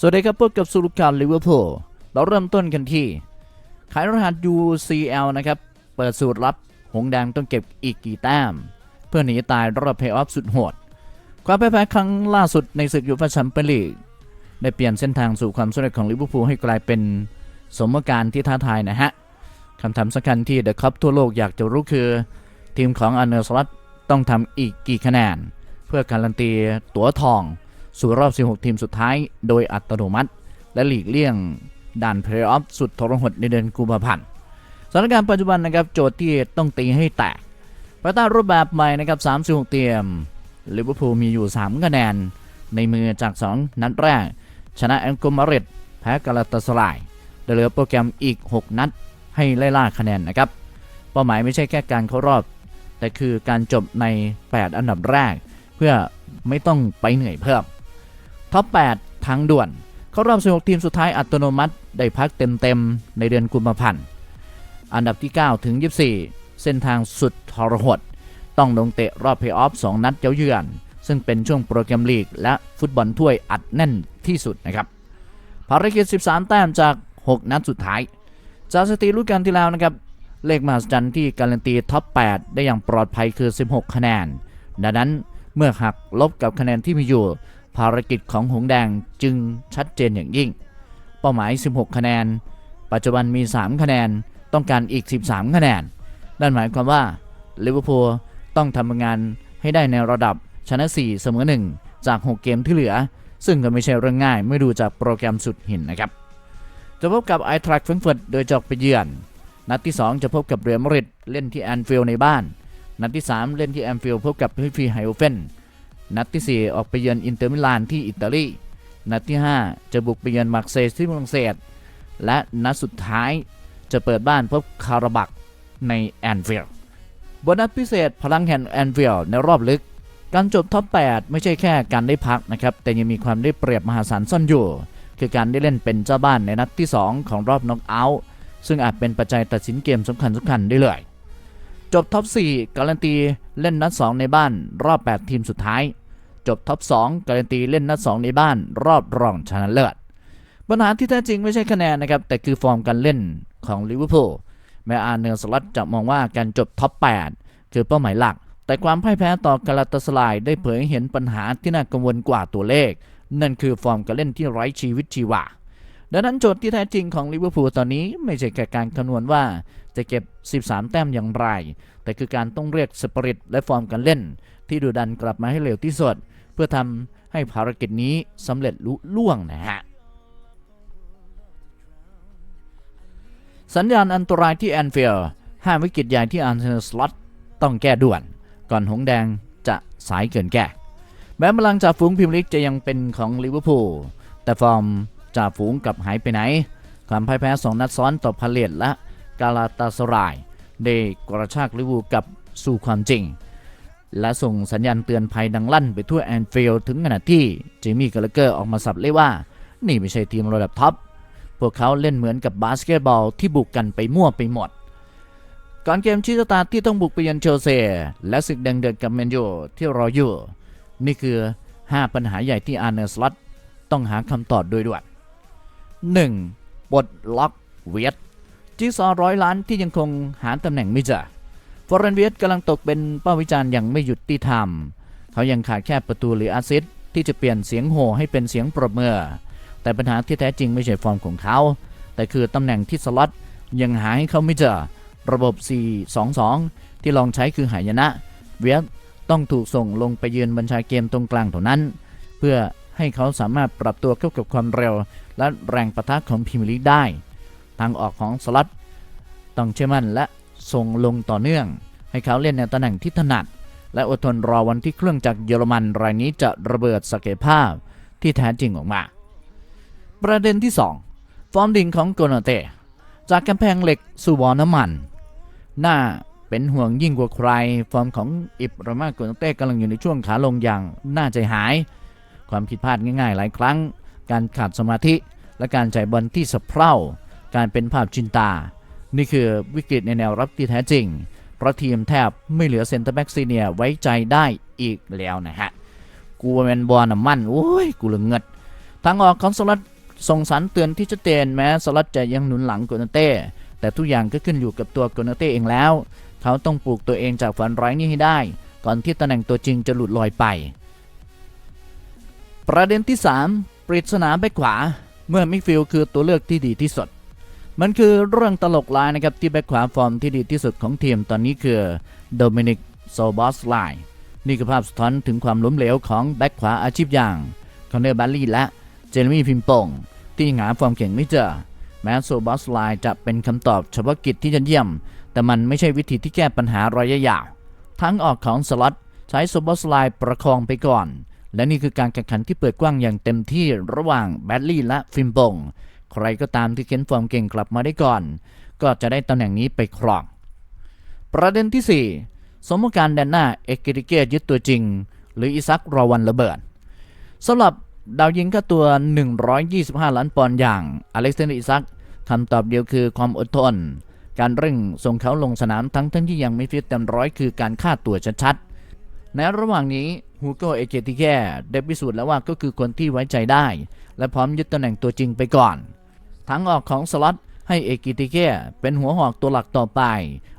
สวัสดีครับพบกับสุรุการลิเวอร์พูลเราเริ่มต้นกันที่ ขายรหัส UCL นะครับ เปิดสูตรลับ หงแดงต้องเก็บอีกกี่แต้ม เพื่อหนีตายรอบเพย์ออฟสุดโหด ความพ่ายแพ้ครั้งล่าสุดในศึกยูฟ่าแชมเปี้ยนลีกได้เปลี่ยนเส้นทางสู่ความสำเร็จของลิเวอร์พูลให้กลายเป็นสมการที่ท้าทายนะฮะคำถามสำคัญที่เดอะคัพทั่วโลกอยากจะรู้คือ ทีมของอันเนอร์สลัตต้องทำอีกกี่คะแนน เพื่อการันตีตั๋วทอง สู่รอบ 16 ทีมสุดท้าย โดยอัตโนมัติ และหลีกเลี่ยงด่านเพลย์ออฟสุดทรหดในเดือนกุมภาพันธ์สถานการณ์ปัจจุบันนะครับโจทย์ที่ต้องตีให้แตกภายใต้รูปแบบใหม่นะครับ 36 เตียมลิเวอร์พูลมีอยู่ 3 คะแนน ในมือจาก 2 นัดแรก ชนะแองโกมาริดแพ้กาลาตาสลายได้เหลือโปรแกรมอีก 6 นัดให้ไล่ล่าคะแนนนะครับ เป้าหมายไม่ใช่แค่การเข้ารอบ แต่คือการจบใน 8 อันดับแรก เพื่อไม่ต้องไปเหนื่อยเพิ่ม ท็อป 8ทางด่วน เข้ารอบ 16 ทีมสุดท้ายอัตโนมัติ ได้พักเต็มๆ ในเดือนกุมภาพันธ์ อันดับที่ 9 ถึง 24 เส้นทางสุดทรหด ต้องลงเตะรอบเพย์ออฟ 2 นัดเย้าเยือน ซึ่งเป็นช่วงโปรแกรมลีก และฟุตบอลถ้วยอัดแน่นที่สุดนะครับภารกิจ 13 แต้มจาก 6 นัดสุดท้าย จากสถิติรุ่นการที่แล้วนะครับเลขมหัศจรรย์ที่การันตีท็อป 8 ได้อย่างปลอดภัยคือ 16 คะแนน ดังนั้นเมื่อหักลบกับคะแนนที่มีอยู่ ภารกิจของหงแดงจึงชัดเจนอย่างยิ่ง เป้าหมาย 16 คะแนน ปัจจุบันมี 3 คะแนน ต้องการอีก 13 คะแนน นั่นหมายความว่าลิเวอร์พูลต้องทำงานให้ได้ในระดับชนะ 4 เสมอ 1 จาก 6 เกมที่เหลือ ซึ่งก็ไม่ใช่เรื่องง่ายเมื่อดูจากโปรแกรมสุดหินนะครับ จะพบกับไอทรักเฟงเฟิร์ตโดยจออกไปเยือน นัดที่ 2 จะพบกับเรอัลมาดริดเล่นที่แอนฟิลด์ในบ้าน นัดที่ 3 เล่นที่แอนฟิลด์พบกับฮิฟฟีไฮโอเฟน นัดที่ 4 ออกไปเยือนอินเตอร์มิลานที่อิตาลี นัดที่ 5 จะบุกไปเยือนมาร์เซย์ที่ฝรั่งเศส และนัดสุดท้ายจะเปิดบ้านพบคาราบักในแอนฟิลด์บนนัดพิเศษพลังแห่งแอนฟิลด์ในรอบลึก การจบท็อป 8 ไม่ใช่แค่การได้พักนะครับ แต่ยังมีความได้เปรียบมหาศาลซ่อนอยู่ คือการได้เล่นเป็นเจ้าบ้านในนัดที่ 2 ของรอบน็อกเอาท์ซึ่งอาจเป็นปัจจัยตัดสินเกมสำคัญสำคัญได้เลย จบท็อป 4 การันตีเล่นนัด 2 ในบ้าน รอบ 8 ทีมสุดท้าย จบท็อป 2 การันตีเล่นนัด 2 ในบ้าน รอบรองชนะเลิศปัญหาที่แท้จริงไม่ใช่คะแนนนะครับ แต่คือฟอร์มการเล่นของลิเวอร์พูลแม้อาร์เนอร์สลัตจะมองว่าการจบท็อป 8 คือเป้าหมายหลัก แต่ความพ่ายแพ้ต่อกาลาตาสลายได้เผยให้เห็นปัญหาที่น่ากังวลกว่าตัวเลข นั่นคือฟอร์มการเล่นที่ไร้ชีวิตชีวา ดังนั้นโจทย์ที่แท้จริงของลิเวอร์พูลตอนนี้ไม่ใช่แค่การคำนวณว่าจะเก็บ 13 แต้มอย่างไร แต่คือการต้องเรียกสปริตและฟอร์มการเล่น ที่ดูดันกลับมาให้เร็วที่สุด เพื่อทำให้ภารกิจนี้สำเร็จลุล่วงนะฮะสัญญาณอันตรายที่แอนฟิลด์ห้ามวิกฤตใหญ่ที่อันเซนสล็อตต้องแก้ด่วน ก่อนหงแดงจะสายเกินแก้แม้พลังจากฝูงพิมลิกจะยังเป็นของลิเวอร์พูลแต่ฟอร์ม จ่าฝูงกลับหายไปไหนความพ่ายแพ้สองนัดซ้อนต่อพาเลตและกาลาตาสรายได้กระชากลิวูกับสู่ความจริง และส่งสัญญาณเตือนภัยดังลั่นไปทั่วแอนฟิลด์ถึงขนาดที่เจมี่กาลเกอร์ออกมาสับเลยว่า นี่ไม่ใช่ทีมระดับท็อปพวกเขาเล่นเหมือนกับบาสเกตบอลที่บุกกันไปมั่วไปหมด ก่อนเกมชี้ชะตาที่ต้องบุกไปยือนเชลซีและศึกแดงเดือดกับแมนยูที่รออยู่ นี่คือ 5 ปัญหาใหญ่ที่อาร์เนอร์สลัตต้องหาคำตอบโดยด่วน 1. ปลดล็อกเวียดจิ๊กซอร้อยล้านที่ยังคงหาตำแหน่งไม่เจอฟอร์เรนเวียดกำลังตกเป็นเป้าวิจารณ์อย่างไม่หยุดที่ทำเขายังขาดแค่ประตูหรืออาซิสที่จะเปลี่ยนเสียงโห่ให้เป็นเสียงปรบมือ แต่ปัญหาที่แท้จริงไม่ใช่ฟอร์มของเขา แต่คือตำแหน่งที่สล็อตยังหาให้เขาไม่เจอ ระบบ 4-2-2 ที่ลองใช้คือหายนะ เวียดต้องถูกส่งลงไปยืนบัญชาเกมตรงกลางเท่านั้น เพื่อให้เขาสามารถปรับตัวเข้ากับความเร็ว และแรงประทะของพรีเมียร์ลีกได้ ทางออกของสล็อตต้องเชื่อมั่นและส่งลงต่อเนื่อง ให้เขาเล่นในตำแหน่งที่ถนัด และอดทนรอวันที่เครื่องจากรเยอรมันรายนี้จะระเบิดศักยภาพที่แท้จริงออกมา ประเด็นที่ 2 ฟอร์มดิ่งของโกนาเต จากกำแพงเหล็กสู่วอน้ำมันน่าเป็นห่วงยิ่งกว่าใคร ฟอร์มของอิบรามาโกนาเต้กำลังอยู่ในช่วงขาลงอย่างน่าใจหาย ความผิดพลาดง่ายๆ หลายครั้ง การขาดสมาธิ และการจ่ายบอลที่สะเพร่า การเป็นภาพจินตา นี่คือวิกฤตในแนวรับที่แท้จริง เพราะทีมแทบไม่เหลือเซนเตอร์แบ็กซีเนียไว้ใจได้อีกแล้วนะฮะ กูเป็นบอลน้ำมันโอ้ย กูเหลือเงิดทางออกของสลัดส่งสารเตือนที่ชัดเจนแม้สลัดจะยังหนุนหลังโกนาเต้ แต่ทุกอย่างก็ขึ้นอยู่กับตัวโกนาเต้เองแล้ว เขาต้องปลูกตัวเองจากฝันร้ายนี้ให้ได้ ก่อนที่ตำแหน่งตัวจริงจะหลุดลอยไป ประเด็นที่ 3 ปริศนาแบ็คขวา เมื่อมิฟิลคือตัวเลือกที่ดีที่สุด มันคือเรื่องตลกลายนะครับที่แบ็คขวาฟอร์มที่ดีที่สุดของทีมตอนนี้คือโดมินิกโซบอสไลนี่คือภาพสะท้อนถึงความล้มเหลวของแบ็คขวาอาชีพอย่างคอนเนอร์บัลลี่และเจเรมี่พิมปงที่หาฟอร์มเก่งไม่เจอ แม้โซบอสไลจะเป็นคำตอบเฉพาะกิจที่ยอดเยี่ยม แต่มันไม่ใช่วิธีที่แก้ปัญหาระยะยาวทั้งออกของสล็อตใช้โซบอสไลประคองไปก่อน และนี่คือการแข่งขันที่เปิดกว้างอย่างเต็มที่ระหว่างแบดลี่และฟิมปงใครก็ตามที่เค้นฟอร์มเก่งกลับมาได้ก่อน ก็จะได้ตำแหน่งนี้ไปครอง ประเด็นที่ 4 สมการแดนหน้าเอกกิติเกตยึดตัวจริง หรืออิซักรอวันระเบิดสำหรับดาวยิงค่าตัว 125 ล้านปอนด์อย่างอเล็กซานเดอร์อิซักคำตอบเดียวคือความอดทน การเร่งส่งเขาลงสนามทั้งทั้งที่ยังไม่ฟิตเต็มร้อยคือการฆ่าตัวชัดๆในระหว่างนี้ ฮูโกเอเกติแกได้พิสูจน์แล้วว่าก็คือคนที่ไว้ใจได้ และพร้อมยึดตำแหน่งตัวจริงไปก่อน ทั้งออกของสล็อตให้เอกิติเกเป็นหัวหอกตัวหลักต่อไป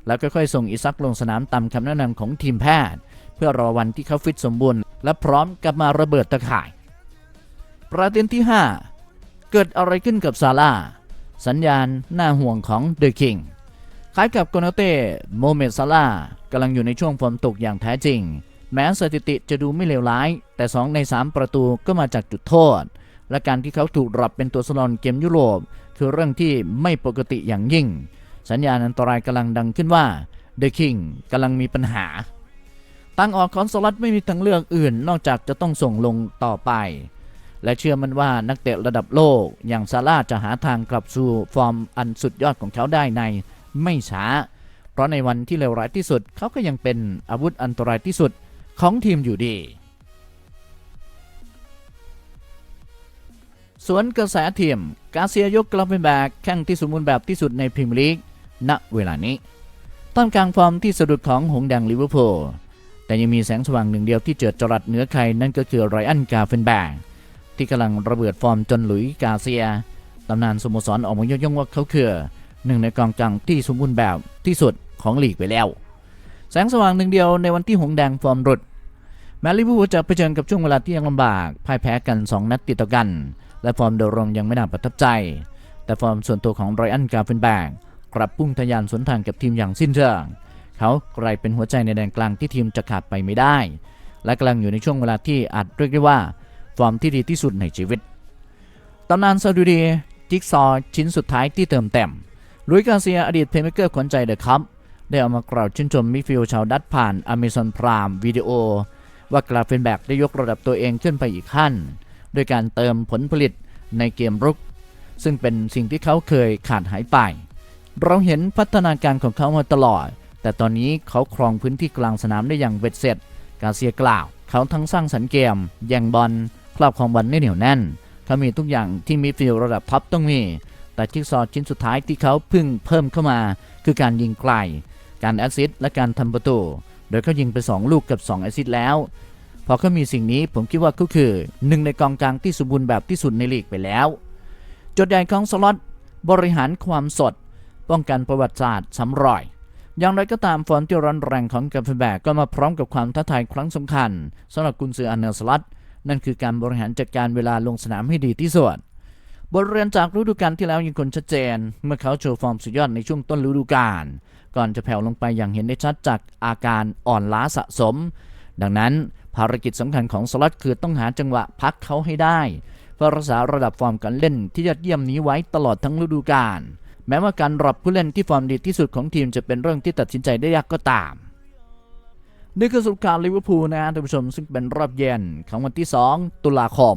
แล้วค่อยๆส่งอิซักลงสนามตามคำแนะนำของทีมแพทย์ เพื่อรอวันที่เขาฟิตสมบูรณ์ และพร้อมกลับมาระเบิดตะข่าย ประเด็นที่ 5 เกิดอะไรขึ้นกับซาร่าสัญญาณน้าห่วงของเดอะคิงคล้ายกับโกนาเต้โมเมดซาร่ากำลังอยู่ในช่วงฝนตกอย่างแท้จริง แม้สถิติจะดูไม่เลวร้าย แต่ 2 ใน 3 ประตูก็มาจากจุดโทษ และการที่เขาถูกรับเป็นตัวสลอนเกมยุโรป คือเรื่องที่ไม่ปกติอย่างยิ่ง สัญญาณอันตรายกำลังดังขึ้นว่าเดอะคิงกำลังมีปัญหาตั้งออกของสลัดไม่มีทางเลือกอื่น นอกจากจะต้องส่งลงต่อไป และเชื่อมันว่านักเตะระดับโลกอย่างซาร่าจะหาทางกลับสู่ฟอร์มอันสุดยอดของเขาได้ในไม่ช้า เพราะในวันที่เลวร้ายที่สุดเขาก็ยังเป็นอาวุธอันตรายที่สุด ของทีมอยู่ดี สวนกระแสทีม กาเซียยกกลับเป็นแบกแข่งที่สมบูรณ์แบบที่สุดในพรีเมียร์ลีกณเวลานี้ต้นกลางฟอร์มที่สะดุดของหงแดงลิเวอร์พูลแต่ยังมีแสงสว่างหนึ่งเดียวที่เจิดจรัสเหนือใครนั่นก็คือไรอันกาเฟนแบกที่กำลังระเบิดฟอร์มจนหลุยกาเซียตำนานสโมสรออกมายกย่องว่าเขาคือหนึ่งในกองกลางที่สมบูรณ์แบบที่สุดของลีกไปแล้ว แสงสว่างหนึ่งเดียวในวันที่หงแดงฟอร์มรุดแม้ลิเวอร์พูจะเผชิญกับช่วงเวลาที่ยังลำบากพ่ายแพ้กัน 2 นัดติดต่อกัน และฟอร์มโดยรวมยังไม่น่าประทับใจ แต่ฟอร์มส่วนตัวของไรอันกาเฟนแบกกลับพุ่งทะยานสวนทางกับทีมอย่างสิ้นเชิงเขากลายเป็นหัวใจในแดนกลางที่ทีมจะขาดไปไม่ได้ และกำลังอยู่ในช่วงเวลาที่อาจเรียกได้ว่า ฟอร์มที่ดีที่สุดในชีวิตตำนานซาดูดีจิ๊กซอชิ้นสุดท้ายที่เติมเต็มลุยกาเซียอดีตเพลย์เมเกอร์ขวัญใจเดอะคัพ ได้ออกมากล่าวชื่นชมมิฟิลชาวดัตผ่าน Amazon Prime วิดีโอว่ากราเฟนแบกได้ยกระดับตัวเองขึ้นไปอีกขั้น โดยการเติมผลผลิตในเกมรุก ซึ่งเป็นสิ่งที่เขาเคยขาดหายไป เราเห็นพัฒนาการของเขามาตลอด แต่ตอนนี้เขาครองพื้นที่กลางสนามได้อย่างเบ็ดเสร็จ กาเซียกล่าว เขาทั้งสร้างสรรค์เกมแย่งบอลครอบครองบอลได้เหนียวแน่น เขามีทุกอย่างที่มิดฟิลด์ระดับท็อปต้องมี แต่จิ๊กซอชิ้นสุดท้ายที่เขาเพิ่งเพิ่มเข้ามา คือการยิงไกล การแอสซิสต์และการทำประตู โดยเขายิงไป 2 ลูกกับ 2 แอสซิสต์แล้ว พอเขามีสิ่งนี้ผมคิดว่าก็คือหนึ่งในกองกลางที่สมบูรณ์แบบที่สุดในลีกไปแล้ว จุดใหญ่ของสล็อตบริหารความสด ป้องกันประวัติศาสตร์ซ้ำรอยอย่างไรก็ตามฟอร์มที่ร้อนแรงของกาเฟแบกก็มาพร้อมกับความท้าทายครั้งสำคัญสำหรับกุนซืออันเนอร์สล็อตนั่นคือการบริหารจัดการเวลาลงสนามให้ดีที่สุดบทเรียนจากฤดูกาลที่แล้วยังคงชัดเจน เมื่อเขาโชว์ฟอร์มสุดยอดในช่วงต้นฤดูกาล ก่อนจะแผ่วลงไปอย่างเห็นได้ชัดจากอาการอ่อนล้าสะสม ดังนั้นภารกิจสำคัญของสล็อตคือต้องหาจังหวะพักเขาให้ได้เพื่อรักษาระดับฟอร์มการเล่นที่ยอดเยี่ยมนี้ไว้ตลอดทั้งฤดูกาลแม้ว่าการรับผู้เล่นที่ฟอร์มดีที่สุดของทีมจะเป็นเรื่องที่ตัดสินใจได้ยากก็ตามนี่คือสรุปข่าวลิเวอร์พูลนะท่านผู้ชมซึ่งเป็นรอบเย็นของวันที่ 2 ตุลาคม